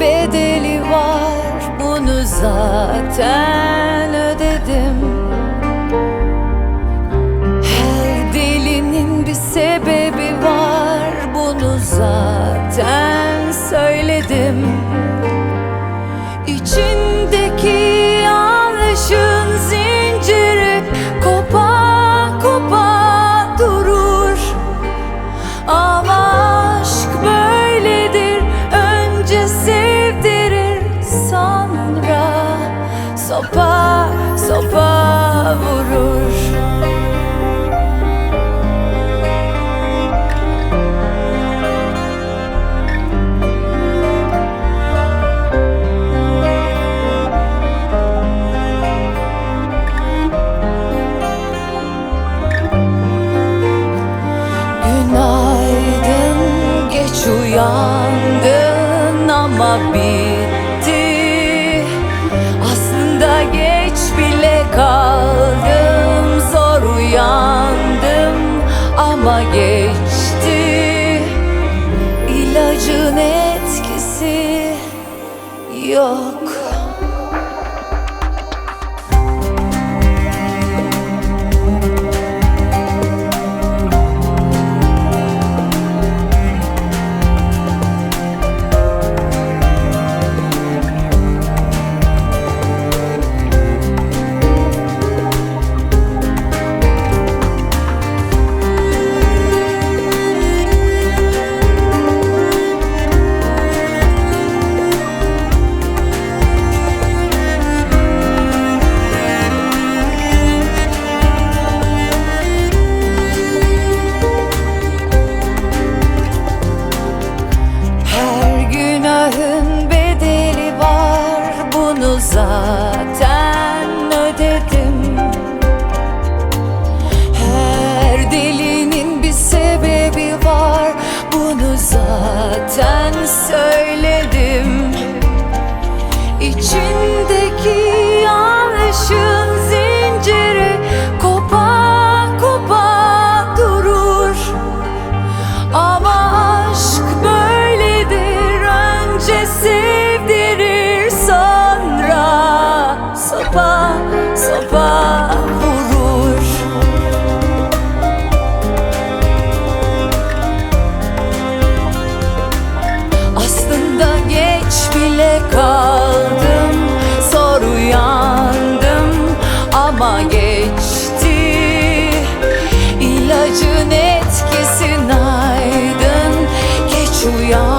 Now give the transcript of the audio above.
bedeli var. Bunu zaten ödedim. ama geçti İlacın etkisi. Yok. zaten söyledim. İçindeki yanlışın zinciri kopa kopa durur. Ama aşk böyledir önce sevdirir sonra sopa sopa 主要